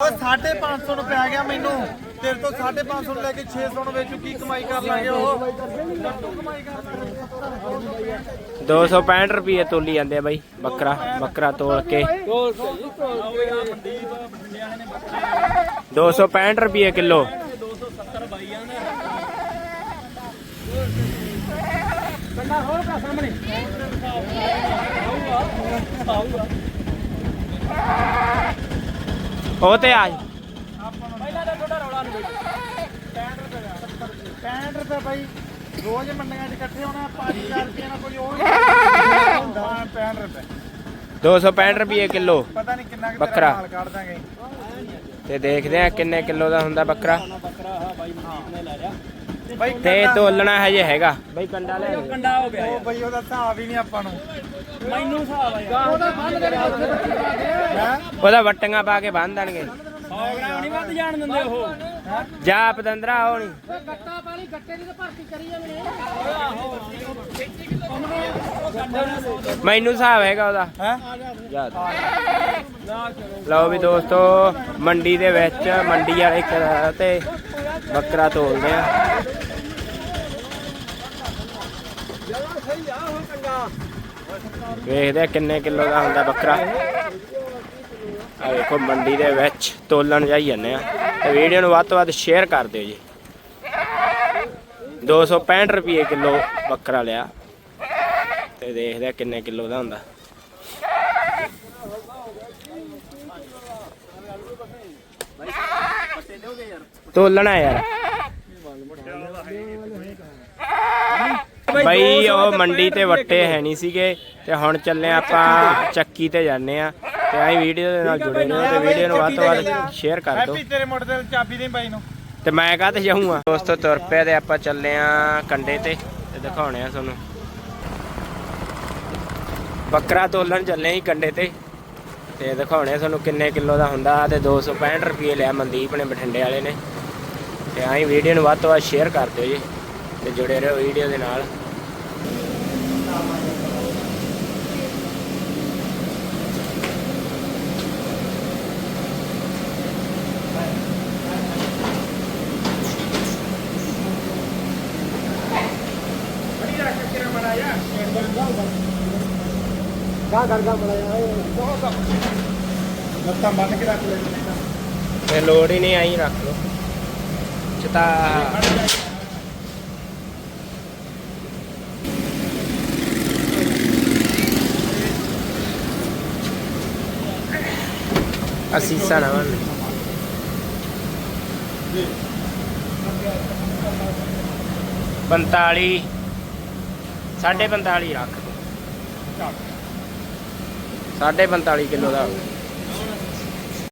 ਉਹ 550 ਨੂੰ ਪੈ ਗਿਆ ਮੈਨੂੰ। ਤੇਰੇ ਤੋਂ 550 ਨੂੰ ਲੈ ਕੇ 600 ਨੂੰ ਵੇਚੂ ਕੀ ਕਮਾਈ ਕਰ ਲਾਂਗੇ ਉਹ? ਲੱਟੂ ਕਮਾਈ ਕਰ ਲਾਂਗੇ। 265 ਰੁਪਏ ਤੋਲੀ ਜਾਂਦੇ ਆ ਬਾਈ ਬੱਕਰਾ ਬੱਕਰਾ ਤੋਲ ਕੇ। 265 ਰੁਪਏ ਕਿਲੋ। ਉਹ ਤੇ ਆ 65 ਰੁਪਏ ਬਾਈ ਰੋਜ਼ ਮੰਡੀਆਂ 'ਚ ਇਕੱਠੇ ਹੋਣਾ 5-4 ਰੁਪਏ ਨਾਲ ਕੋਈ ਉਹ ਨਹੀਂ ਹੁੰਦਾ। 65 ਰੁਪਏ। 265 ਰੁਪਏ ਕਿਲੋ। ਪਤਾ ਨਹੀਂ ਕਿੰਨਾ ਕੁ ਬੱਕਰਾ। ਮਾਲ ਕੱਢ ਦਾਂਗੇ। ਤੇ ਦੇਖਦੇ ਆ ਕਿੰਨੇ ਕਿਲੋ ਦਾ ਹੁੰਦਾ ਬੱਕਰਾ। ਬਾਈ ਤੇ ਤੋਲਣਾ ਹਜੇ ਹੈਗਾ। ਬਾਈ ਕੰਡਾ ਲੈ। ਕੰਡਾ ਹੋ ਗਿਆ। ਉਹ ਬਈ ਉਹਦਾ ਹਿਸਾਬ ਹੀ ਨਹੀਂ ਆਪਾਂ ਨੂੰ। ਮੈਨੂੰ ਹਿਸਾਬ ਆ ਯਾਰ। ਉਹਦਾ ਬੰਦ ਕਰੇ ਹੈ? ਉਹਦਾ ਵਟੀਆਂ ਪਾ ਕੇ ਬੰਨ ਦੇਣਗੇ। 100 ਗ੍ਰਾਮ ਨਹੀਂ ਵੱਧ ਜਾਣ ਦਿੰਦੇ ਉਹ। ਜਾ ਪਤੰਦਰਾ ਹੋਣੀ ਗੱਟਾ ਪਾਣੀ ਗੱਟੇ ਦੀ ਤਾਂ ਭਰਤੀ ਕਰੀ ਜਾਂਦੇ ਮੈਨੂੰ ਹਿਸਾਬ ਹੈਗਾ ਉਹਦਾ। ਹੈ? ਲਓ ਵੀ ਦੋਸਤੋ ਮੰਡੀ ਦੇ ਵਿੱਚ ਮੰਡੀ ਵਾਲੇ ਤੇ ਬੱਕਰਾ ਤੋਲਦੇ ਆ। ਵੇਖਦੇ ਕਿੰਨੇ ਕਿਲੋ ਦਾ ਹੁੰਦਾ ਬੱਕਰਾ। ਆ ਵੇਖੋ ਮੰਡੀ ਦੇ ਵਿੱਚ ਤੋਲਣ ਜਾਈ ਜਾਂਦੇ ਆ। ਤੇ ਵੀਡੀਓ ਨੂੰ ਵੱਧ ਤੋਂ ਵੱਧ ਸ਼ੇਅਰ ਕਰ ਦਿਓ ਜੀ। 265 ਰੁਪਏ ਕਿਲੋ ਬੱਕਰਾ ਲਿਆ। ਤੇ ਦੇਖਦੇ ਕਿੰਨੇ ਕਿਲੋ ਦਾ ਹੁੰਦਾ। ਤੋਲਣਾ ਯਾਰ। ਬਈ ਉਹ ਮੰਡੀ ਤੇ ਵੱਟੇ ਹੈ ਨਹੀਂ ਸੀਗੇ ਤੇ ਹੁਣ ਚੱਲੇ ਆਪਾਂ ਚੱਕੀ ਤੇ ਜਾਂਦੇ ਆ ਤੇ ਆਈ ਵੀਡੀਓ ਦੇ ਨਾਲ ਜੁੜੇ ਰਹੋ ਤੇ ਵੀਡੀਓ ਨੂੰ ਵੱਧ ਤੋਂ ਵੱਧ ਸ਼ੇਅਰ ਕਰ ਦਿਓ। ਹੈਪੀ ਤੇਰੇ ਮੋਟਰਸਾਈਕਲ ਚਾਬੀ ਦੇ ਬਾਈ ਨੂੰ। ਤੇ ਮੈਂ ਕਾਹਤੇ ਜਾਊਂਗਾ? ਦੋਸਤੋ ਤੁਰ ਪਿਆ ਤੇ ਆਪਾਂ ਚੱਲੇ ਆ ਕੰਡੇ ਤੇ ਤੇ ਦਿਖਾਉਣੇ ਆ ਤੁਹਾਨੂੰ। ਬੱਕਰਾ ਤੋਲਣ ਚੱਲੇ ਹੀ ਕੰਡੇ ਤੇ ਤੇ ਦਿਖਾਉਣੇ ਆ ਤੁਹਾਨੂੰ ਕਿੰਨੇ ਕਿਲੋ ਦਾ ਹੁੰਦਾ ਤੇ 265 ਰੁਪਏ ਲਿਆ ਮਨਦੀਪ ਨੇ ਬਠਿੰਡੇ ਵਾਲੇ ਨੇ। ਤੇ ਆਈ ਵੀਡੀਓ ਨੂੰ ਵੱਧ ਤੋਂ ਵੱਧ ਸ਼ੇਅਰ ਕਰ ਦਿਓ ਜੀ ਤੇ ਜੁੜੇ ਰਹੋ ਵੀਡੀਓ ਦੇ ਨਾਲ। ਲੱਤਾਂ ਬੰਨ ਕੇ ਰੱਖ ਲੈ। ਤੇ ਲੋੜ ਹੀ ਨਹੀਂ ਆਈ ਰੱਖ ਲਓ। ਚਤਾ ਅਸੀਸਾ ਨਾ ਮੰਨ ਪੰਤਾਲੀ ਸਾਢੇ 45 ਰੱਖ ਦੋ। 45 ਕਿਲੋ ਦਾ।